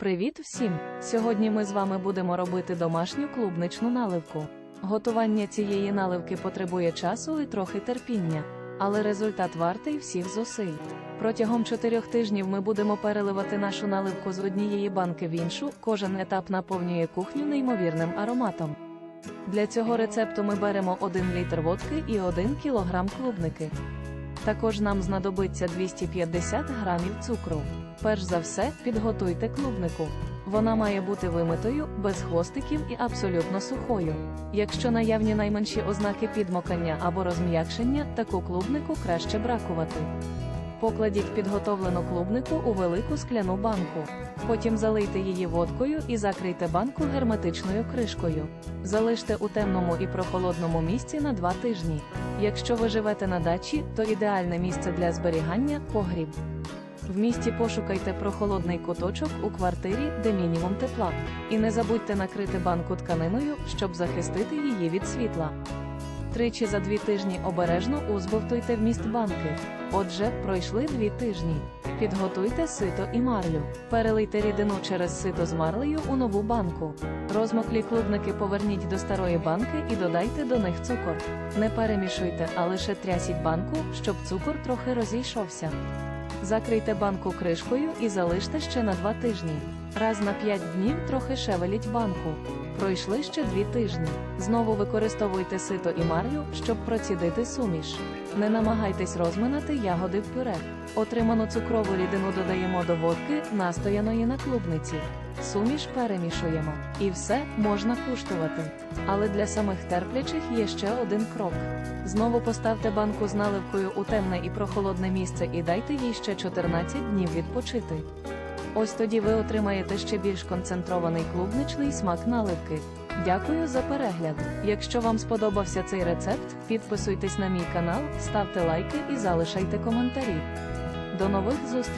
Привіт всім! Сьогодні ми з вами будемо робити домашню клубничну наливку. Готування цієї наливки потребує часу і трохи терпіння, але результат вартий всіх зусиль. Протягом чотирьох тижнів ми будемо переливати нашу наливку з однієї банки в іншу, кожен етап наповнює кухню неймовірним ароматом. Для цього рецепту ми беремо 1 літр водки і 1 кілограм клубники. Також нам знадобиться 250 грамів цукру. Перш за все, підготуйте клубнику. Вона має бути вимитою, без хвостиків і абсолютно сухою. Якщо наявні найменші ознаки підмокання або розм'якшення, таку клубнику краще бракувати. Покладіть підготовлену клубнику у велику скляну банку. Потім залийте її водкою і закрийте банку герметичною кришкою. Залиште у темному і прохолодному місці на 2 тижні. Якщо ви живете на дачі, то ідеальне місце для зберігання погріб. В місті пошукайте прохолодний куточок у квартирі, де мінімум тепла. І не забудьте накрити банку тканиною, щоб захистити її від світла. Тричі за дві тижні обережно узбовтуйте вміст банки. Отже, пройшли дві тижні. Підготуйте сито і марлю. Перелийте рідину через сито з марлею у нову банку. Розмоклі клубники поверніть до старої банки і додайте до них цукор. Не перемішуйте, а лише трясіть банку, щоб цукор трохи розійшовся. Закрийте банку кришкою і залиште ще на 2 тижні. Раз на 5 днів трохи шевеліть банку. Пройшли ще 2 тижні. Знову використовуйте сито і марлю, щоб процідити суміш. Не намагайтесь розминати ягоди в пюре. Отриману цукрову рідину додаємо до водки, настояної на клубниці. Суміш перемішуємо. І все можна куштувати. Але для самих терплячих є ще один крок. Знову поставте банку з наливкою у темне і прохолодне місце і дайте їй ще 14 днів відпочити. Ось тоді ви отримаєте ще більш концентрований клубничний смак наливки. Дякую за перегляд. Якщо вам сподобався цей рецепт, підписуйтесь на мій канал, ставте лайки і залишайте коментарі. До нових зустрічей!